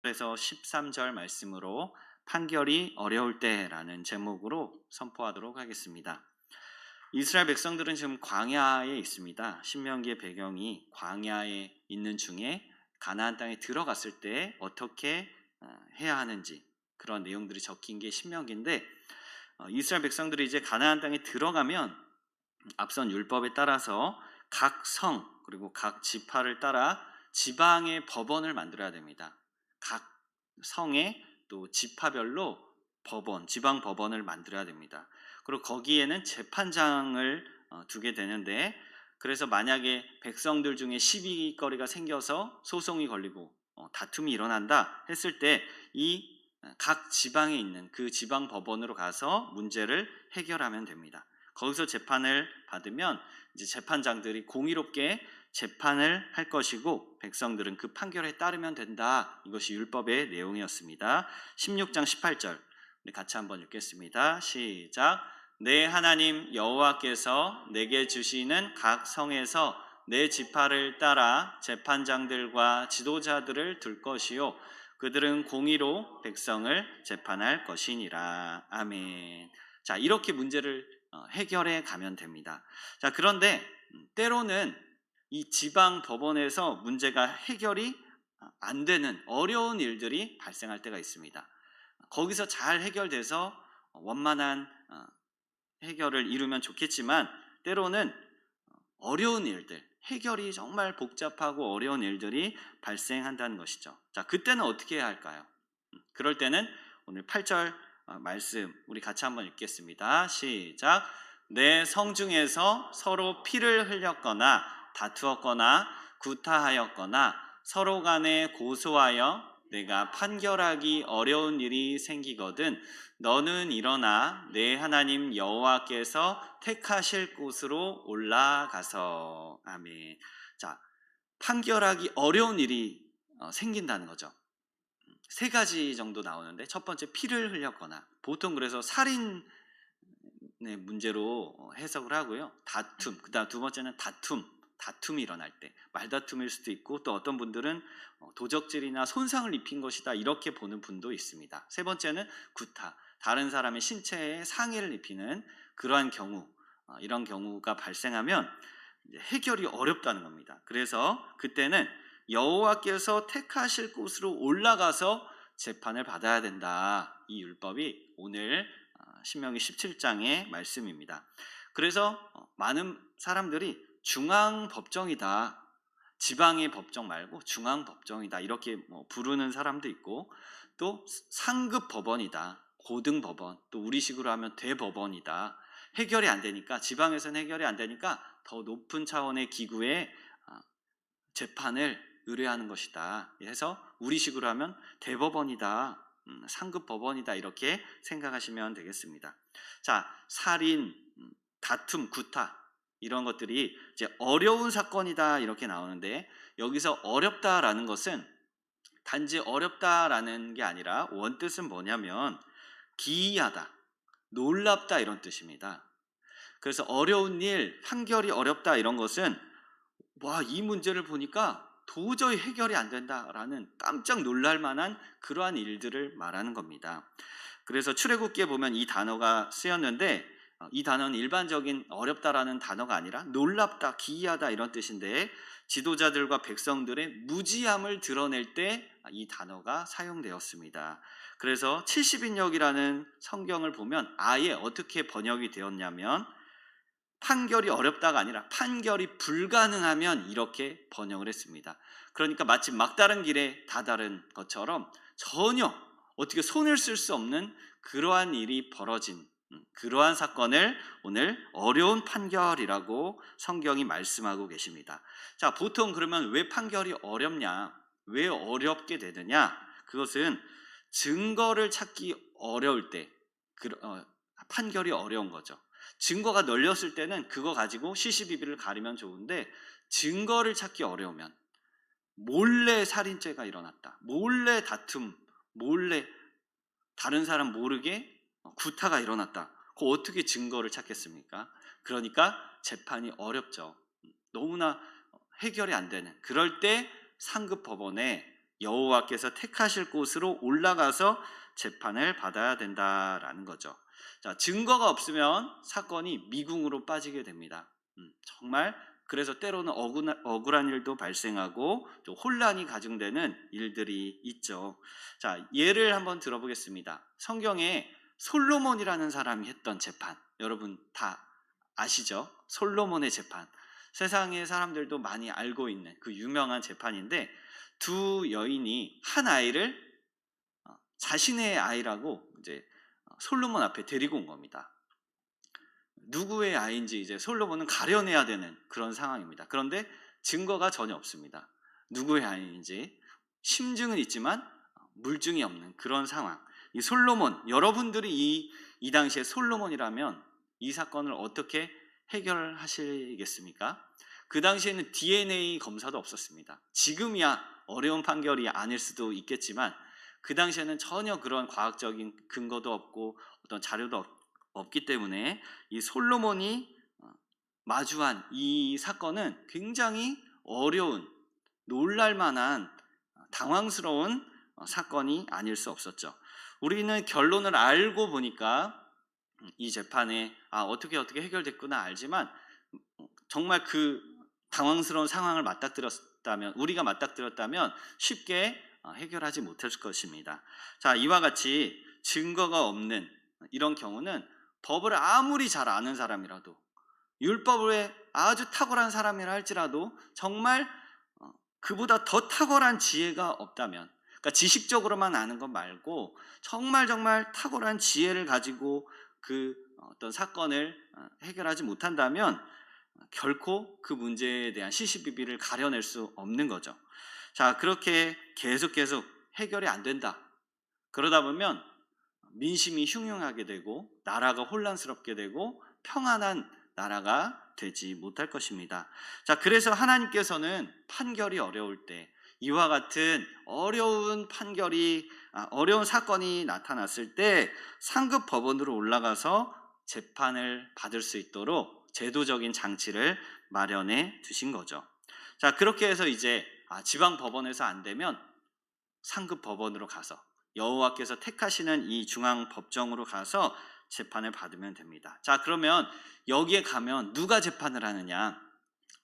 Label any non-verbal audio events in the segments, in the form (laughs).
그래서 13절 말씀으로 판결이 어려울 때라는 제목으로 선포하도록 하겠습니다. 이스라엘 백성들은 지금 광야에 있습니다. 신명기의 배경이 광야에 있는 중에 가나안 땅에 들어갔을 때 어떻게 어, 해야 하는지 그런 내용들이 적힌 게 신명기인데 어, 이스라엘 백성들이 이제 가나안 땅에 들어가면 앞선 율법에 따라서 각 성 그리고 각 지파를 따라 지방의 법원을 만들어야 됩니다. 각 성에 또 지파별로 법원, 지방 법원을 만들어야 됩니다. 그리고 거기에는 재판장을 어, 두게 되는데 그래서 만약에 백성들 중에 시비거리가 생겨서 소송이 걸리고 어, 다툼이 일어난다 했을 때 이 각 지방에 있는 그 지방 법원으로 가서 문제를 해결하면 됩니다. 거기서 재판을 받으면 이제 재판장들이 공의롭게 재판을 할 것이고 백성들은 그 판결에 따르면 된다. 이것이 율법의 내용이었습니다. 16장 18절. 우리 같이 한번 읽겠습니다. 시작. 내 하나님 여호와께서 내게 주시는 각 성에서 내 지파를 따라 재판장들과 지도자들을 둘 것이요 그들은 공의로 백성을 재판할 것이니라. 아멘. 자, 이렇게 문제를 어, 해결해 가면 됩니다. 자, 그런데 음, 때로는 이 지방 법원에서 문제가 해결이 안 되는 어려운 일들이 발생할 때가 있습니다. 거기서 잘 해결돼서 원만한 어, 해결을 이루면 좋겠지만 때로는 어려운 일들, 해결이 정말 복잡하고 어려운 일들이 발생한다는 것이죠. 자, 그때는 어떻게 해야 할까요? 음, 그럴 때는 오늘 8절 어, 말씀 우리 같이 한번 읽겠습니다. 시작. 내 성중에서 서로 피를 흘렸거나 다투었거나 구타하였거나 서로 간에 고소하여 내가 판결하기 어려운 일이 생기거든 너는 일어나 내 하나님 여호와께서 택하실 곳으로 올라가서 아멘. 자, 판결하기 어려운 일이 어, 생긴다는 거죠. 세 가지 정도 나오는데 첫 번째 피를 흘렸거나 보통 그래서 살인 의 문제로 어, 해석을 하고요. 다툼. 그다음 두 번째는 다툼. 다툼이 일어날 때 말다툼일 수도 있고 또 어떤 분들은 어, 도적질이나 손상을 입힌 것이다 이렇게 보는 분도 있습니다. 세 번째는 구타 다른 사람의 신체에 상해를 입히는 그러한 경우 어, 이런 경우가 발생하면 해결이 어렵다는 겁니다. 그래서 그때는 여호와께서 택하실 곳으로 올라가서 재판을 받아야 된다. 이 율법이 오늘 어, 신명기 17장의 말씀입니다. 그래서 많은 사람들이 중앙 법정이다. 지방의 법정 말고 중앙 법정이다. 이렇게 뭐 부르는 사람도 있고 또 상급 법원이다. 고등 법원. 또 우리식으로 하면 대법원이다. 해결이 안 되니까 지방에서는 해결이 안 되니까 더 높은 차원의 기구에 아, 재판을 의뢰하는 것이다. 해서 우리식으로 하면 대법원이다. 음, 상급 법원이다. 이렇게 생각하시면 되겠습니다. 자, 살인, 음, 다툼, 구타 이런 것들이 이제 어려운 사건이다 이렇게 나오는데 여기서 어렵다라는 것은 단지 어렵다라는 게 아니라 원뜻은 뭐냐면 기이하다, 놀랍다 이런 뜻입니다. 그래서 어려운 일, 판결이 어렵다 이런 것은 와, 이 문제를 보니까 도저히 해결이 안 된다라는 깜짝 놀랄 만한 그러한 일들을 말하는 겁니다. 그래서 출애굽기에 보면 이 단어가 쓰였는데 어, 이 단어는 일반적인 어렵다라는 단어가 아니라 놀랍다, 기이하다 이런 뜻인데 지도자들과 백성들의 무지함을 드러낼 때 이 단어가 사용되었습니다. 그래서 70인역이라는 성경을 보면 아예 어떻게 번역이 되었냐면 판결이 어렵다가 아니라 판결이 불가능하면 이렇게 번역을 했습니다. 그러니까 마치 막다른 길에 다다른 것처럼 전혀 어떻게 손을 쓸 수 없는 그러한 일이 벌어진 음, 그러한 사건을 오늘 어려운 판결이라고 성경이 말씀하고 계십니다. 자, 보통 그러면 왜 판결이 어렵냐? 왜 어렵게 되느냐? 그것은 증거를 찾기 어려울 때, 그, 어, 판결이 어려운 거죠. 증거가 널렸을 때는 그거 가지고 시시비비를 가리면 좋은데 증거를 찾기 어려우면 몰래 살인죄가 일어났다. 몰래 다툼, 몰래 다른 사람 모르게 구타가 일어났다. 그 어떻게 증거를 찾겠습니까? 그러니까 재판이 어렵죠. 너무나 해결이 안 되는. 그럴 때 상급 법원에 여호와께서 택하실 곳으로 올라가서 재판을 받아야 된다라는 거죠. 자, 증거가 없으면 사건이 미궁으로 빠지게 됩니다. 음, 정말 그래서 때로는 억울한, 억울한 일도 발생하고 또 혼란이 가중되는 일들이 있죠. 자, 예를 한번 들어보겠습니다. 성경에 솔로몬이라는 사람이 했던 재판. 여러분 다 아시죠? 솔로몬의 재판. 세상의 사람들도 많이 알고 있는 그 유명한 재판인데 두 여인이 한 아이를 어, 자신의 아이라고 이제 어, 솔로몬 앞에 데리고 온 겁니다. 누구의 아이인지 이제 솔로몬은 가려내야 되는 그런 상황입니다. 그런데 증거가 전혀 없습니다. 누구의 아이인지 심증은 있지만 물증이 없는 그런 상황. 이 솔로몬 여러분들이 이, 이 당시에 솔로몬이라면 이 사건을 어떻게 해결하시겠습니까? 그 당시에는 DNA 검사도 없었습니다. 지금이야 어려운 판결이 아닐 수도 있겠지만 그 당시에는 전혀 그런 과학적인 근거도 없고 어떤 자료도 없, 없기 때문에 이 솔로몬이 어, 마주한 이 사건은 굉장히 어려운 놀랄만한 당황스러운 어, 사건이 아닐 수 없었죠. 우리는 결론을 알고 보니까 이 재판에 아, 어떻게 어떻게 해결됐구나 알지만 정말 그 당황스러운 상황을 맞닥뜨렸다면 우리가 맞닥뜨렸다면 쉽게 어, 해결하지 못했을 것입니다. 자, 이와 같이 증거가 없는 이런 경우는 법을 아무리 잘 아는 사람이라도 율법에 아주 탁월한 사람이라 할지라도 정말 어, 그보다 더 탁월한 지혜가 없다면 그러니까 지식적으로만 아는 것 말고 정말 정말 탁월한 지혜를 가지고 그 어떤 사건을 어, 해결하지 못한다면 결코 그 문제에 대한 시시비비를 가려낼 수 없는 거죠. 자, 그렇게 계속 계속 해결이 안 된다. 그러다 보면 민심이 흉흉하게 되고 나라가 혼란스럽게 되고 평안한 나라가 되지 못할 것입니다. 자, 그래서 하나님께서는 판결이 어려울 때 이와 같은 어려운 판결이 아, 어려운 사건이 나타났을 때 상급 법원으로 올라가서 재판을 받을 수 있도록 제도적인 장치를 마련해 두신 거죠. 자, 그렇게 해서 이제 아, 지방 법원에서 안 되면 상급 법원으로 가서 여호와께서 택하시는 이 중앙 법정으로 가서 재판을 받으면 됩니다. 자, 그러면 여기에 가면 누가 재판을 하느냐?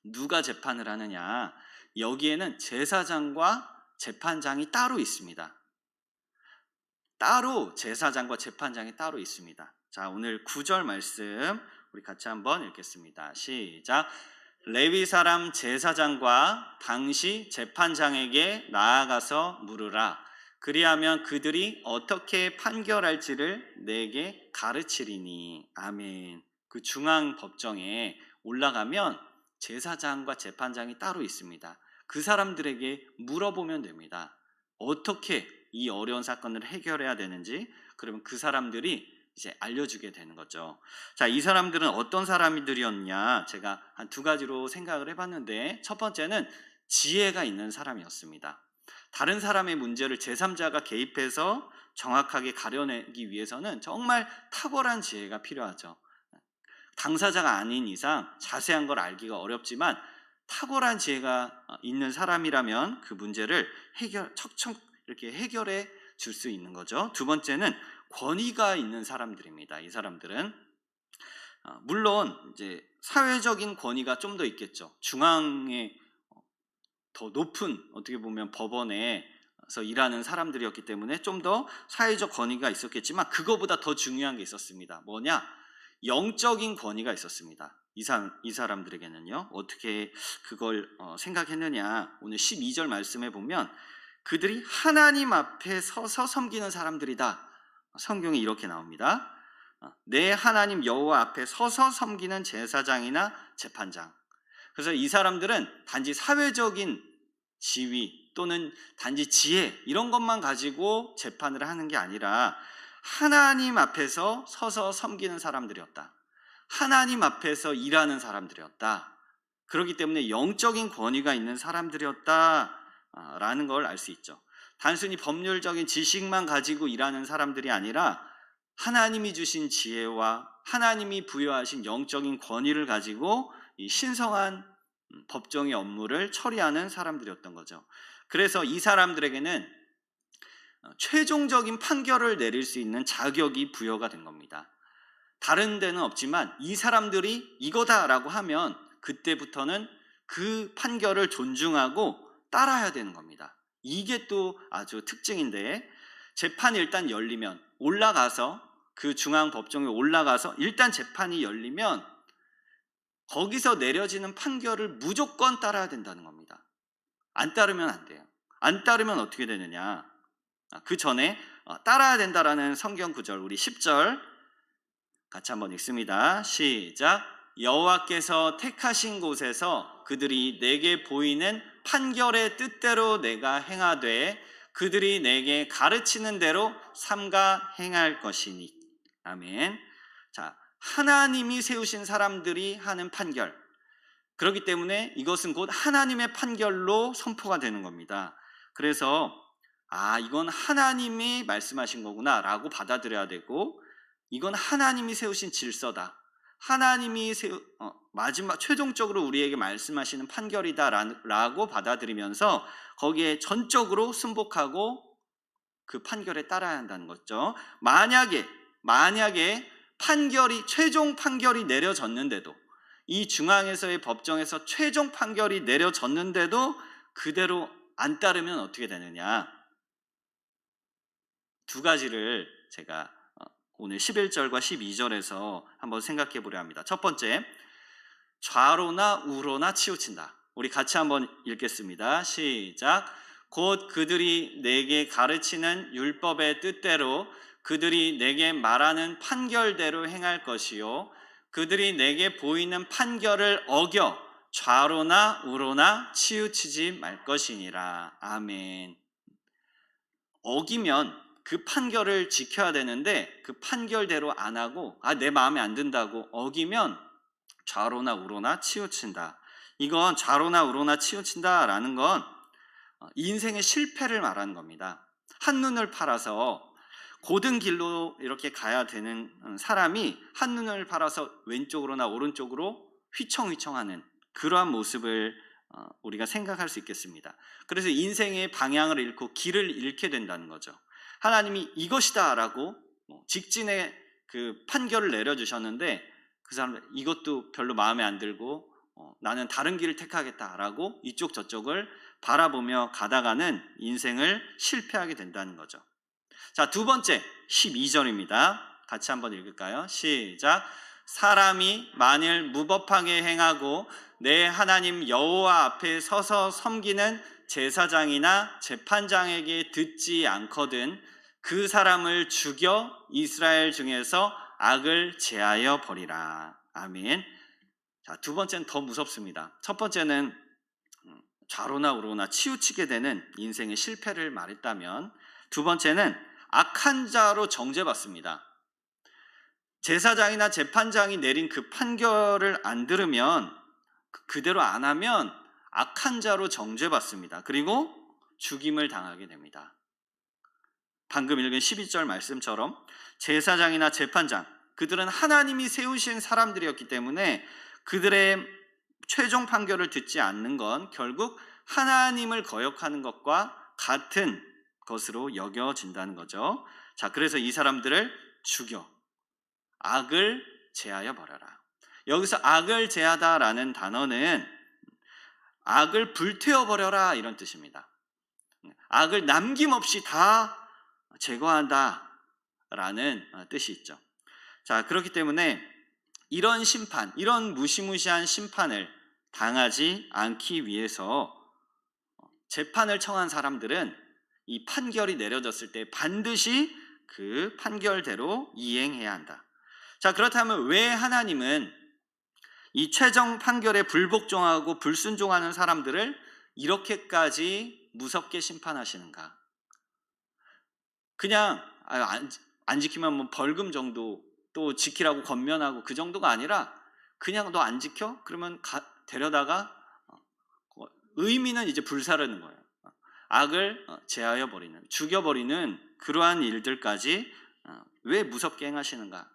누가 재판을 하느냐? 여기에는 제사장과 재판장이 따로 있습니다. 따로 제사장과 재판장이 따로 있습니다. 자, 오늘 9절 말씀 우리 같이 한번 읽겠습니다. 시작. 레위 사람 제사장과 당시 재판장에게 나아가서 물으라. 그리하면 그들이 어떻게 판결할지를 내게 가르치리니. 아멘. 그 중앙 법정에 올라가면 제사장과 재판장이 따로 있습니다. 그 사람들에게 물어보면 됩니다. 어떻게 이 어려운 사건을 해결해야 되는지, 그러면 그 사람들이 이제 알려주게 되는 거죠. 자, 이 사람들은 어떤 사람들이었냐? 제가 한 두 가지로 생각을 해봤는데, 첫 번째는 지혜가 있는 사람이었습니다. 다른 사람의 문제를 제3자가 개입해서 정확하게 가려내기 위해서는 정말 탁월한 지혜가 필요하죠. 당사자가 아닌 이상 자세한 걸 알기가 어렵지만 탁월한 지혜가 있는 사람이라면 그 문제를 해결 척척 이렇게 해결해 줄 수 있는 거죠. 두 번째는 권위가 있는 사람들입니다. 이 사람들은 어, 물론 이제 사회적인 권위가 좀 더 있겠죠. 중앙에 더 높은 어떻게 보면 법원에서 일하는 사람들이었기 때문에 좀 더 사회적 권위가 있었겠지만 그거보다 더 중요한 게 있었습니다. 뭐냐? 영적인 권위가 있었습니다. 이, 사, 이 사람들에게는요. 어떻게 그걸 어, 생각했느냐? 오늘 12절 말씀에 보면 그들이 하나님 앞에 서서 섬기는 사람들이다. 성경이 이렇게 나옵니다. 어, 내 하나님 여호와 앞에 서서 섬기는 제사장이나 재판장. 그래서 이 사람들은 단지 사회적인 지위 또는 단지 지혜 이런 것만 가지고 재판을 하는 게 아니라 하나님 앞에서 서서 섬기는 사람들이었다. 하나님 앞에서 일하는 사람들이었다. 그렇기 때문에 영적인 권위가 있는 사람들이었다라는 걸 알 수 있죠. 단순히 법률적인 지식만 가지고 일하는 사람들이 아니라 하나님이 주신 지혜와 하나님이 부여하신 영적인 권위를 가지고 이 신성한 법정의 업무를 처리하는 사람들이었던 거죠. 그래서 이 사람들에게는 어, 최종적인 판결을 내릴 수 있는 자격이 부여가 된 겁니다. 다른 데는 없지만 이 사람들이 이거다라고 하면 그때부터는 그 판결을 존중하고 따라야 되는 겁니다. 이게 또 아주 특징인데 재판이 일단 열리면 올라가서 그 중앙 법정에 올라가서 일단 재판이 열리면 거기서 내려지는 판결을 무조건 따라야 된다는 겁니다. 안 따르면 안 돼요. 안 따르면 어떻게 되느냐? 아, 그 전에 어, 따라야 된다라는 성경 구절 우리 10절 같이 한번 읽습니다. 시작. 여호와께서 택하신 곳에서 그들이 내게 보이는 판결의 뜻대로 내가 행하되 그들이 내게 가르치는 대로 삼가 행할 것이니. 아멘. 자, 하나님이 세우신 사람들이 하는 판결. 그렇기 때문에 이것은 곧 하나님의 판결로 선포가 되는 겁니다. 그래서 아, 이건 하나님이 말씀하신 거구나 라고 받아들여야 되고 이건 하나님이 세우신 질서다. 하나님이 세우, 어, 마지막 최종적으로 우리에게 말씀하시는 판결이다라고 받아들이면서 거기에 전적으로 순복하고 그 판결에 따라야 한다는 거죠. 만약에 만약에 판결이 최종 판결이 내려졌는데도 이 중앙에서의 법정에서 최종 판결이 내려졌는데도 그대로 안 따르면 어떻게 되느냐? 두 가지를 제가 어, 오늘 11절과 12절에서 한번 생각해 보려 합니다. 첫 번째, 좌로나 우로나 치우친다. 우리 같이 한번 읽겠습니다. 시작. 곧 그들이 내게 가르치는 율법의 뜻대로 그들이 내게 말하는 판결대로 행할 것이요. 그들이 내게 보이는 판결을 어겨 좌로나 우로나 치우치지 말 것이니라. 아멘. 어기면 그 판결을 지켜야 되는데 그 판결대로 안 하고 아 내 마음에 안 든다고 어기면 좌로나 우로나 치우친다. 이건 좌로나 우로나 치우친다라는 건 어, 인생의 실패를 말하는 겁니다. 한눈을 팔아서 고든 길로 이렇게 가야 되는 어, 사람이 한눈을 팔아서 왼쪽으로나 오른쪽으로 휘청휘청하는 그러한 모습을 어, 우리가 생각할 수 있겠습니다. 그래서 인생의 방향을 잃고 길을 잃게 된다는 거죠. 하나님이 이것이다라고 직진의 그 판결을 내려주셨는데 그 사람 이것도 별로 마음에 안 들고 어, 나는 다른 길을 택하겠다라고 이쪽 저쪽을 바라보며 가다가는 인생을 실패하게 된다는 거죠. 자, 두 번째 12절입니다. 같이 한번 읽을까요? 시작. 사람이 만일 무법하게 행하고 내 하나님 여호와 앞에 서서 섬기는 제사장이나 재판장에게 듣지 않거든 그 사람을 죽여 이스라엘 중에서 악을 제하여 버리라. 아멘. 자, 두 번째는 더 무섭습니다. 첫 번째는 음, 좌로나 우로나 치우치게 되는 인생의 실패를 말했다면 두 번째는 악한 자로 정죄받습니다. 제사장이나 재판장이 내린 그 판결을 안 들으면 그- 그대로 안 하면 악한 자로 정죄받습니다. 그리고 죽임을 당하게 됩니다. 방금 읽은 12절 말씀처럼 제사장이나 재판장 그들은 하나님이 세우신 사람들이었기 때문에 그들의 최종 판결을 듣지 않는 건 결국 하나님을 거역하는 것과 같은 것으로 여겨진다는 거죠. 자, 그래서 이 사람들을 죽여 악을 제하여 버려라. 여기서 악을 제하다라는 단어는 악을 불태워 버려라 이런 뜻입니다. 악을 남김없이 다 제거한다 라는 뜻이 있죠. 자, 그렇기 때문에 이런 심판, 이런 무시무시한 심판을 당하지 않기 위해서 재판을 청한 사람들은 이 판결이 내려졌을 때 반드시 그 판결대로 이행해야 한다. 자, 그렇다면 왜 하나님은 이 최종 판결에 불복종하고 불순종하는 사람들을 이렇게까지 무섭게 심판하시는가? 그냥 안, 안 지키면 뭐 벌금 정도 또 지키라고 건면하고 그 정도가 아니라 그냥 너 안 지켜? 그러면 가, 데려다가 어, 의미는 이제 불사르는 거예요. 악을 어, 제하여 버리는, 죽여 버리는 그러한 일들까지 어, 왜 무섭게 행하시는가?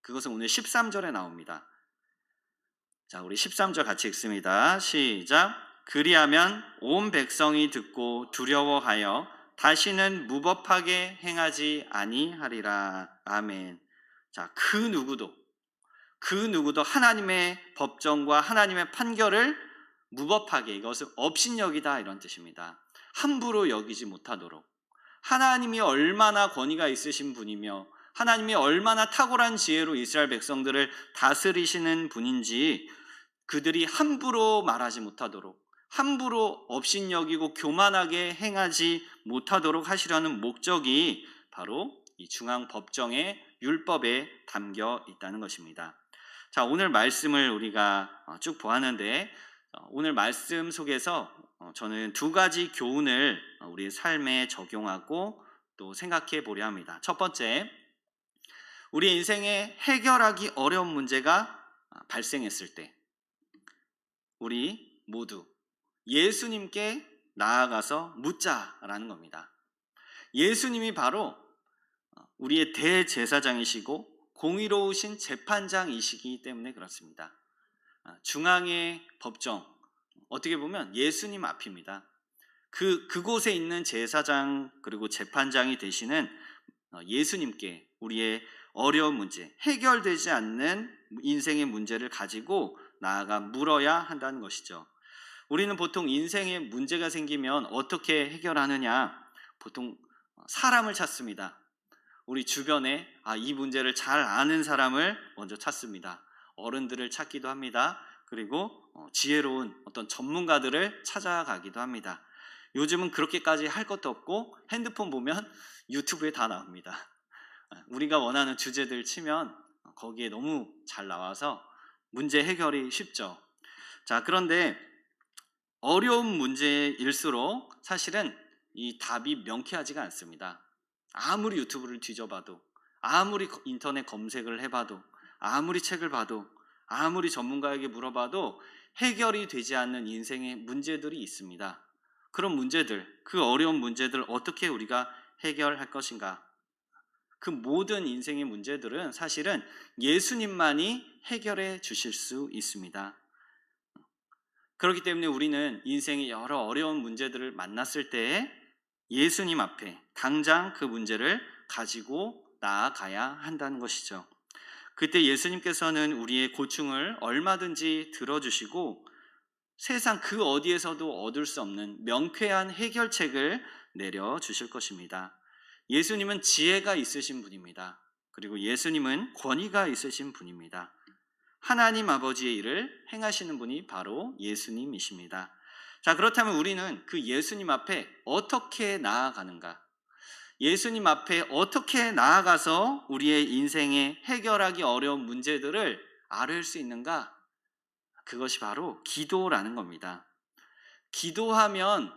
그것은 오늘 13절에 나옵니다. 자, 우리 13절 같이 읽습니다. 시작. 그리하면 온 백성이 듣고 두려워하여 다시는 무법하게 행하지 아니하리라. 아멘. 자, 그 누구도 그 누구도 하나님의 법정과 하나님의 판결을 무법하게 이것을 업신여기다 이런 뜻입니다. 함부로 여기지 못하도록 하나님이 얼마나 권위가 있으신 분이며 하나님이 얼마나 탁월한 지혜로 이스라엘 백성들을 다스리시는 분인지 그들이 함부로 말하지 못하도록 함부로 업신여기고 교만하게 행하지 못하도록 하시려는 목적이 바로 이 중앙 법정의 율법에 담겨 있다는 것입니다. 자, 오늘 말씀을 우리가 어, 쭉 보았는데 어, 오늘 말씀 속에서 어, 저는 두 가지 교훈을 우리 삶에 적용하고 또 생각해 보려 합니다. 첫 번째, 우리 인생에 해결하기 어려운 문제가 발생했을 때 우리 모두 예수님께 나아가서 묻자라는 겁니다. 예수님이 바로 우리의 대제사장이시고 공의로우신 재판장이시기 때문에 그렇습니다. 중앙의 법정 어떻게 보면 예수님 앞입니다. 그 그곳에 있는 제사장 그리고 재판장이 되시는 예수님께 우리의 어려운 문제, 해결되지 않는 인생의 문제를 가지고 나아가 물어야 한다는 것이죠. 우리는 보통 인생에 문제가 생기면 어떻게 해결하느냐? 보통 사람을 찾습니다. 우리 주변에 아, 이 문제를 잘 아는 사람을 먼저 찾습니다. 어른들을 찾기도 합니다. 그리고 어, 지혜로운 어떤 전문가들을 찾아가기도 합니다. 요즘은 그렇게까지 할 것도 없고 핸드폰 보면 유튜브에 다 나옵니다. 우리가 원하는 주제들 치면 거기에 너무 잘 나와서 문제 해결이 쉽죠. 자, 그런데 어려운 문제일수록 사실은 이 답이 명쾌하지가 않습니다. 아무리 유튜브를 뒤져봐도, 아무리 인터넷 검색을 해봐도, 아무리 책을 봐도, 아무리 전문가에게 물어봐도 해결이 되지 않는 인생의 문제들이 있습니다. 그런 문제들, 그 어려운 문제들 어떻게 우리가 해결할 것인가? 그 모든 인생의 문제들은 사실은 예수님만이 해결해 주실 수 있습니다. 그렇기 때문에 우리는 인생의 여러 어려운 문제들을 만났을 때 예수님 앞에 당장 그 문제를 가지고 나아가야 한다는 것이죠. 그때 예수님께서는 우리의 고충을 얼마든지 들어주시고 세상 그 어디에서도 얻을 수 없는 명쾌한 해결책을 내려주실 것입니다. 예수님은 지혜가 있으신 분입니다. 그리고 예수님은 권위가 있으신 분입니다. 하나님 아버지의 일을 행하시는 분이 바로 예수님이십니다. 자, 그렇다면 우리는 그 예수님 앞에 어떻게 나아가는가? 예수님 앞에 어떻게 나아가서 우리의 인생에 해결하기 어려운 문제들을 아뢰 수 있는가? 그것이 바로 기도라는 겁니다. 기도하면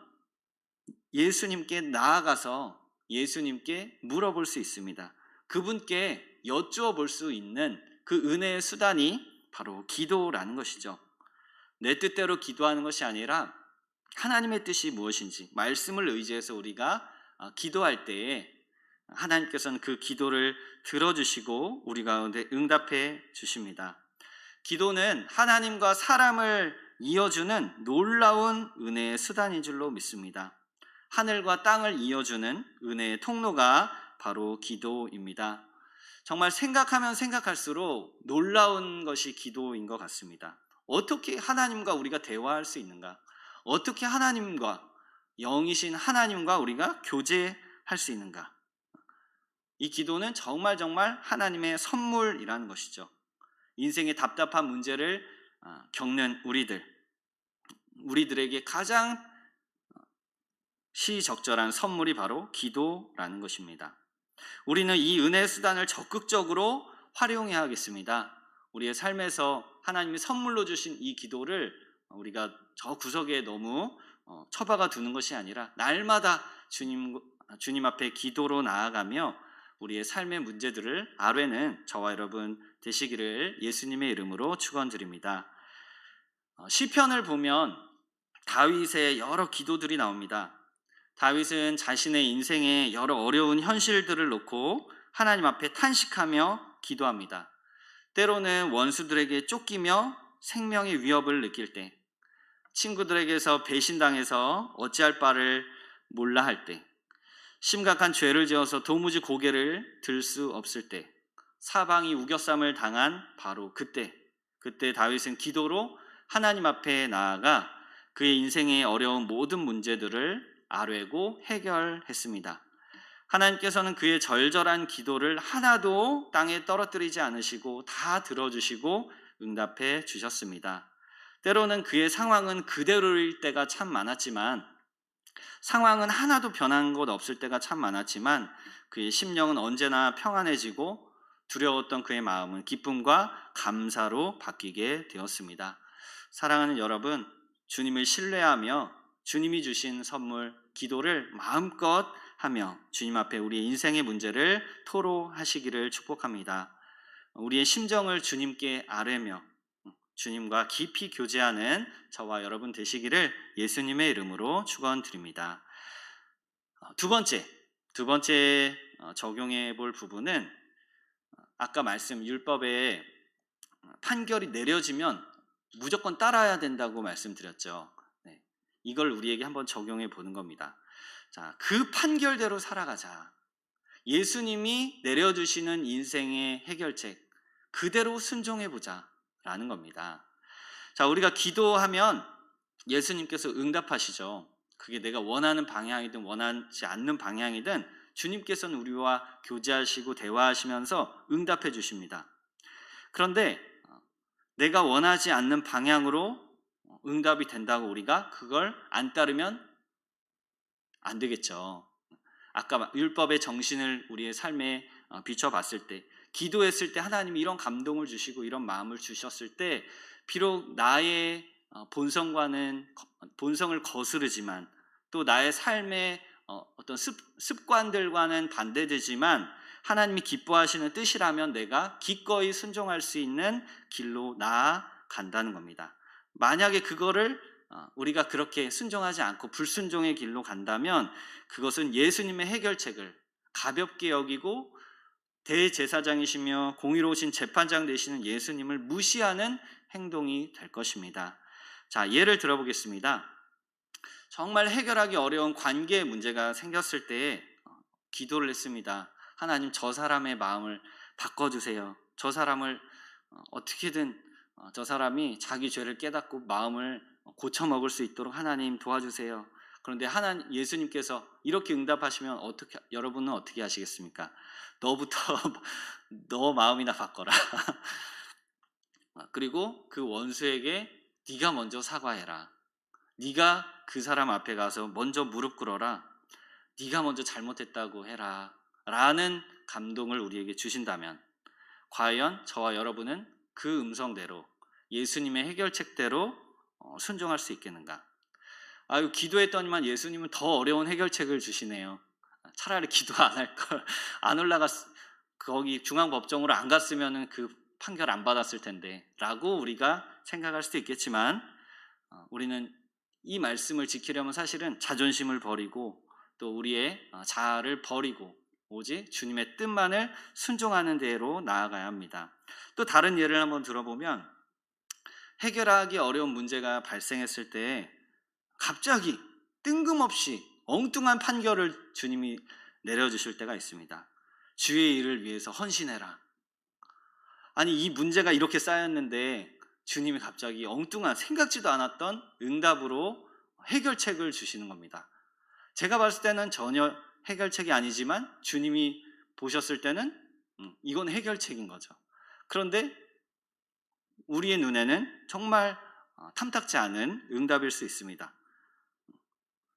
예수님께 나아가서 예수님께 물어볼 수 있습니다. 그분께 여쭈어 볼 수 있는 그 은혜의 수단이 바로 기도라는 것이죠. 내 뜻대로 기도하는 것이 아니라 하나님의 뜻이 무엇인지 말씀을 의지해서 우리가 어, 기도할 때에 하나님께서는 그 기도를 들어주시고 우리 가운데 응답해 주십니다. 기도는 하나님과 사람을 이어주는 놀라운 은혜의 수단인 줄로 믿습니다. 하늘과 땅을 이어주는 은혜의 통로가 바로 기도입니다. 정말 생각하면 생각할수록 놀라운 것이 기도인 것 같습니다. 어떻게 하나님과 우리가 대화할 수 있는가? 어떻게 하나님과 영이신 하나님과 우리가 교제할 수 있는가? 이 기도는 정말 정말 하나님의 선물이라는 것이죠. 인생의 답답한 문제를 아, 겪는 우리들, 우리들에게 가장 시적절한 선물이 바로 기도라는 것입니다. 우리는 이 은혜 수단을 적극적으로 활용해야 하겠습니다. 우리의 삶에서 하나님이 선물로 주신 이 기도를 우리가 저 구석에 너무 어, 처박아 두는 것이 아니라 날마다 주님, 주님 앞에 기도로 나아가며 우리의 삶의 문제들을 아뢰는 저와 여러분 되시기를 예수님의 이름으로 축원드립니다. 어, 시편을 보면 다윗의 여러 기도들이 나옵니다. 다윗은 자신의 인생의 여러 어려운 현실들을 놓고 하나님 앞에 탄식하며 기도합니다. 때로는 원수들에게 쫓기며 생명의 위협을 느낄 때, 친구들에게서 배신당해서 어찌할 바를 몰라 할 때, 심각한 죄를 지어서 도무지 고개를 들 수 없을 때, 사방이 우겨쌈을 당한 바로 그때, 그때 다윗은 기도로 하나님 앞에 나아가 그의 인생의 어려운 모든 문제들을 아뢰고 해결했습니다. 하나님께서는 그의 절절한 기도를 하나도 땅에 떨어뜨리지 않으시고 다 들어주시고 응답해 주셨습니다. 때로는 그의 상황은 그대로일 때가 참 많았지만 상황은 하나도 변한 것 없을 때가 참 많았지만 그의 심령은 언제나 평안해지고 두려웠던 그의 마음은 기쁨과 감사로 바뀌게 되었습니다. 사랑하는 여러분, 주님을 신뢰하며 주님이 주신 선물, 기도를 마음껏 하며 주님 앞에 우리의 인생의 문제를 토로하시기를 축복합니다. 우리의 심정을 주님께 아뢰며 주님과 깊이 교제하는 저와 여러분 되시기를 예수님의 이름으로 축원드립니다. 어, 두 번째, 두 번째 어, 적용해 볼 부분은 어, 아까 말씀 율법에 판결이 내려지면 무조건 따라야 된다고 말씀드렸죠. 네, 이걸 우리에게 한번 적용해 보는 겁니다. 자, 그 판결대로 살아가자. 예수님이 내려주시는 인생의 해결책 그대로 순종해 보자. 라는 겁니다. 자, 우리가 기도하면 예수님께서 응답하시죠. 그게 내가 원하는 방향이든 원하지 않는 방향이든 주님께서는 우리와 교제하시고 대화하시면서 응답해 주십니다. 그런데 어, 내가 원하지 않는 방향으로 응답이 된다고 우리가 그걸 안 따르면 안 되겠죠. 아까 율법의 정신을 우리의 삶에 어, 비춰봤을 때 기도했을 때 하나님이 이런 감동을 주시고 이런 마음을 주셨을 때 비록 나의 어, 본성과는 본성을 거스르지만 또 나의 삶의 어, 어떤 습, 관들과는 반대되지만 하나님이 기뻐하시는 뜻이라면 내가 기꺼이 순종할 수 있는 길로 나아간다는 겁니다. 만약에 그거를 어, 우리가 그렇게 순종하지 않고 불순종의 길로 간다면 그것은 예수님의 해결책을 가볍게 여기고 대제사장이시며 공의로우신 재판장 되시는 예수님을 무시하는 행동이 될 것입니다. 자, 예를 들어보겠습니다. 정말 해결하기 어려운 관계 문제가 생겼을 때 어, 기도를 했습니다. 하나님 저 사람의 마음을 바꿔주세요. 저 사람을 어, 어떻게든 어, 저 사람이 자기 죄를 깨닫고 마음을 고쳐 먹을 수 있도록 하나님 도와주세요. 그런데 하나님 예수님께서 이렇게 응답하시면 어떻게 여러분은 어떻게 하시겠습니까? 너부터 (laughs) 너 마음이나 바꿔라. (laughs) 그리고 그 원수에게 네가 먼저 사과해라. 네가 그 사람 앞에 가서 먼저 무릎 꿇어라. 네가 먼저 잘못했다고 해라. 라는 감동을 우리에게 주신다면 과연 저와 여러분은 그 음성대로 예수님의 해결책대로 어, 순종할 수 있겠는가? 아유, 기도했더니만 예수님은 더 어려운 해결책을 주시네요. 차라리 기도 안 할 걸, (laughs) 안 올라갔, 거기 중앙법정으로 안 갔으면 그 판결 안 받았을 텐데, 라고 우리가 생각할 수도 있겠지만, 어, 우리는 이 말씀을 지키려면 사실은 자존심을 버리고 또 우리의 어, 자아를 버리고 오직 주님의 뜻만을 순종하는 대로 나아가야 합니다. 또 다른 예를 한번 들어보면 해결하기 어려운 문제가 발생했을 때 갑자기 뜬금없이 엉뚱한 판결을 주님이 내려주실 때가 있습니다. 주의 일을 위해서 헌신해라. 아니, 이 문제가 이렇게 쌓였는데 주님이 갑자기 엉뚱한 생각지도 않았던 응답으로 해결책을 주시는 겁니다. 제가 봤을 때는 전혀 해결책이 아니지만 주님이 보셨을 때는 음, 이건 해결책인 거죠. 그런데 우리의 눈에는 정말 어, 탐탁지 않은 응답일 수 있습니다.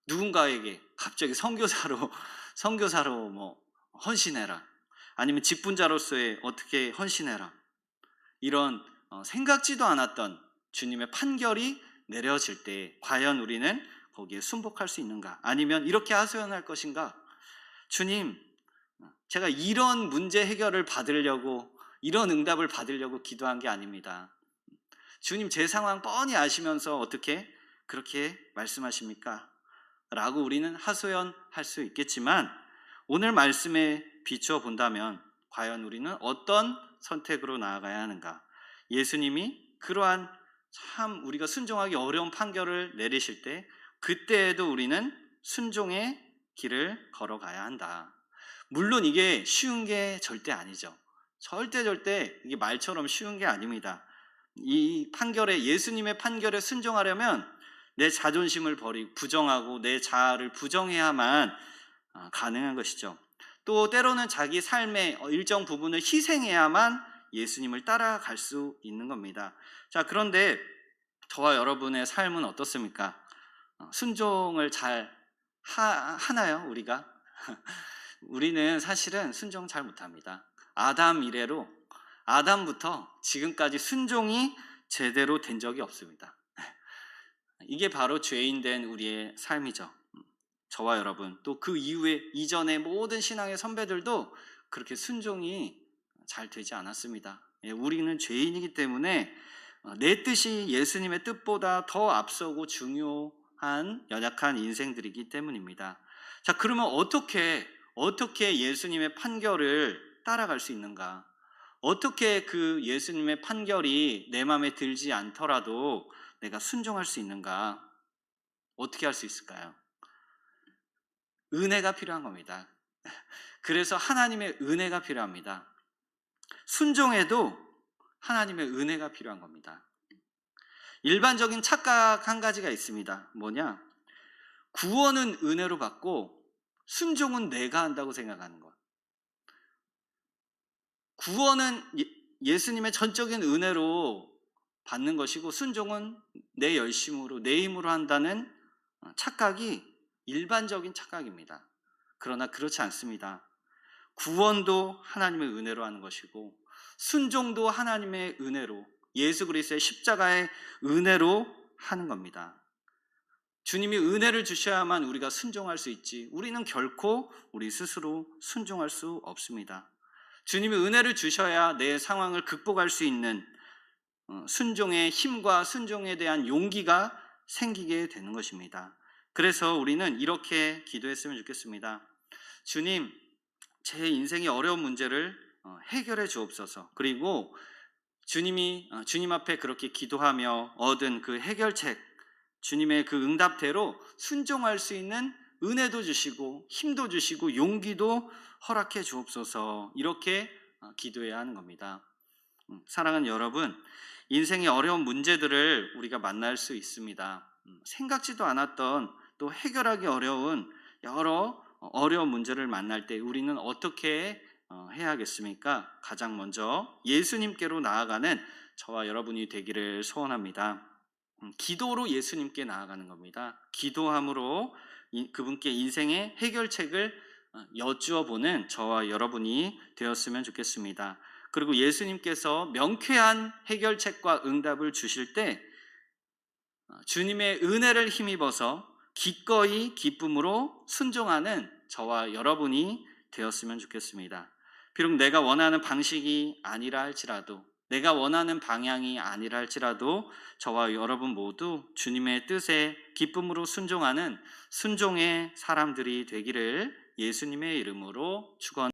누군가에게 갑자기 선교사로 (laughs) 선교사로 뭐 헌신해라. 아니면 직분자로서의 어떻게 헌신해라. 이런 어, 생각지도 않았던 주님의 판결이 내려질 때 과연 우리는 거기에 순복할 수 있는가? 아니면 이렇게 하소연할 것인가? 주님, 제가 이런 문제 해결을 받으려고 이런 응답을 받으려고 기도한 게 아닙니다. 주님 제 상황 뻔히 아시면서 어떻게 그렇게 말씀하십니까? 라고 우리는 하소연할 수 있겠지만 오늘 말씀에 비추어 본다면 과연 우리는 어떤 선택으로 나아가야 하는가? 예수님이 그러한 참 우리가 순종하기 어려운 판결을 내리실 때 그때에도 우리는 순종의 길을 걸어가야 한다. 물론 이게 쉬운 게 절대 아니죠. 절대 절대 이게 말처럼 쉬운 게 아닙니다. 이 판결에 예수님의 판결에 순종하려면 내 자존심을 버리고 부정하고 내 자아를 부정해야만 아, 가능한 것이죠. 또 때로는 자기 삶의 일정 부분을 희생해야만 예수님을 따라갈 수 있는 겁니다. 자, 그런데 저와 여러분의 삶은 어떻습니까? 어, 순종을 잘 하, 하나요, 우리가? (laughs) 우리는 사실은 순종 잘 못합니다. 아담 이래로 아담부터 지금까지 순종이 제대로 된 적이 없습니다. (laughs) 이게 바로 죄인된 우리의 삶이죠. 저와 여러분 또 그 이후에 이전의 모든 신앙의 선배들도 그렇게 순종이 잘 되지 않았습니다. 예, 우리는 죄인이기 때문에 어, 내 뜻이 예수님의 뜻보다 더 앞서고 중요 한 연약한 인생들이기 때문입니다. 자, 그러면 어떻게 어떻게 예수님의 판결을 따라갈 수 있는가? 어떻게 그 예수님의 판결이 내 마음에 들지 않더라도 내가 순종할 수 있는가? 어떻게 할 수 있을까요? 은혜가 필요한 겁니다. (laughs) 그래서 하나님의 은혜가 필요합니다. 순종에도 하나님의 은혜가 필요한 겁니다. 일반적인 착각 한 가지가 있습니다. 뭐냐? 구원은 은혜로 받고 순종은 내가 한다고 생각하는 것. 구원은 예, 수님의 전적인 은혜로 받는 것이고 순종은 내 열심으로 내 힘으로 한다는 착각이 일반적인 착각입니다. 그러나 그렇지 않습니다. 구원도 하나님의 은혜로 하는 것이고 순종도 하나님의 은혜로 예수 그리스도의 십자가의 은혜로 하는 겁니다. 주님이 은혜를 주셔야만 우리가 순종할 수 있지. 우리는 결코 우리 스스로 순종할 수 없습니다. 주님이 은혜를 주셔야 내 상황을 극복할 수 있는 어, 순종의 힘과 순종에 대한 용기가 생기게 되는 것입니다. 그래서 우리는 이렇게 기도했으면 좋겠습니다. 주님, 제 인생의 어려운 문제를 어, 해결해 주옵소서. 그리고 주님이 어, 주님 앞에 그렇게 기도하며 얻은 그 해결책, 주님의 그 응답대로 순종할 수 있는 은혜도 주시고 힘도 주시고 용기도 허락해 주옵소서. 이렇게 어, 기도해야 하는 겁니다. 음, 사랑하는 여러분, 인생의 어려운 문제들을 우리가 만날 수 있습니다. 음, 생각지도 않았던 또 해결하기 어려운 여러 어려운 문제를 만날 때 우리는 어떻게 어, 해야겠습니까? 가장 먼저 예수님께로 나아가는 저와 여러분이 되기를 소원합니다. 음, 기도로 예수님께 나아가는 겁니다. 기도함으로 그분께 인생의 해결책을 어, 여쭈어 보는 저와 여러분이 되었으면 좋겠습니다. 그리고 예수님께서 명쾌한 해결책과 응답을 주실 때 어, 주님의 은혜를 힘입어서 기꺼이 기쁨으로 순종하는 저와 여러분이 되었으면 좋겠습니다. 비록 내가 원하는 방식이 아니라 할지라도 내가 원하는 방향이 아니라 할지라도 저와 여러분 모두 주님의 뜻에 기쁨으로 순종하는 순종의 사람들이 되기를 예수님의 이름으로 축원